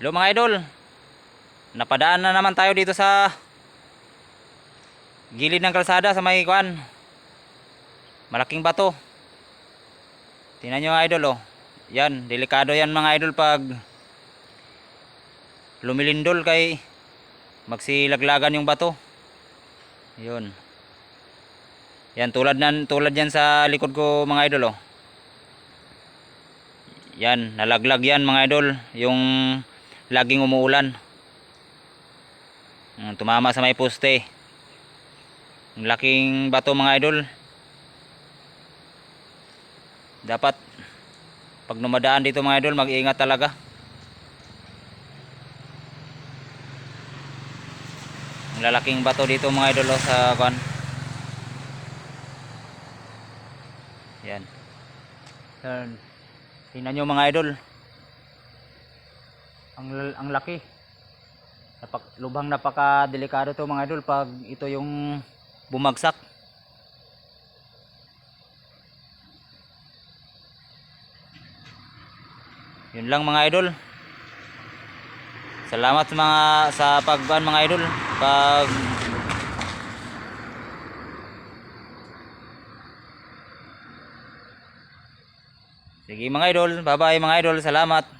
Hello mga idol. Napadaan na naman tayo dito sa gilid ng kalsada sa may kuan. Malaking bato. Tingnan nyo mga idol oh. Yan, delikado yan mga idol pag lumilindol kay magsilaglagan yung bato. Yun. Yan tulad nan tulad yan sa likod ko mga idol oh. Yan, nalaglag yan mga idol, yung laging umuulan. Mm, Tumama sa may poste. Laking bato mga idol. Dapat pag numadaan dito mga idol, mag-ingat talaga. Lalaking bato dito mga idol oh, sa kan. Yan. Yan. Tingnan nyo mga idol. Ang, ang laki. Napak, lubhang napaka delikado to mga idol pag ito yung bumagsak. Yun lang mga idol. Salamat sa mga sa pagban mga idol. Pag Sige mga idol, bye bye mga idol, salamat.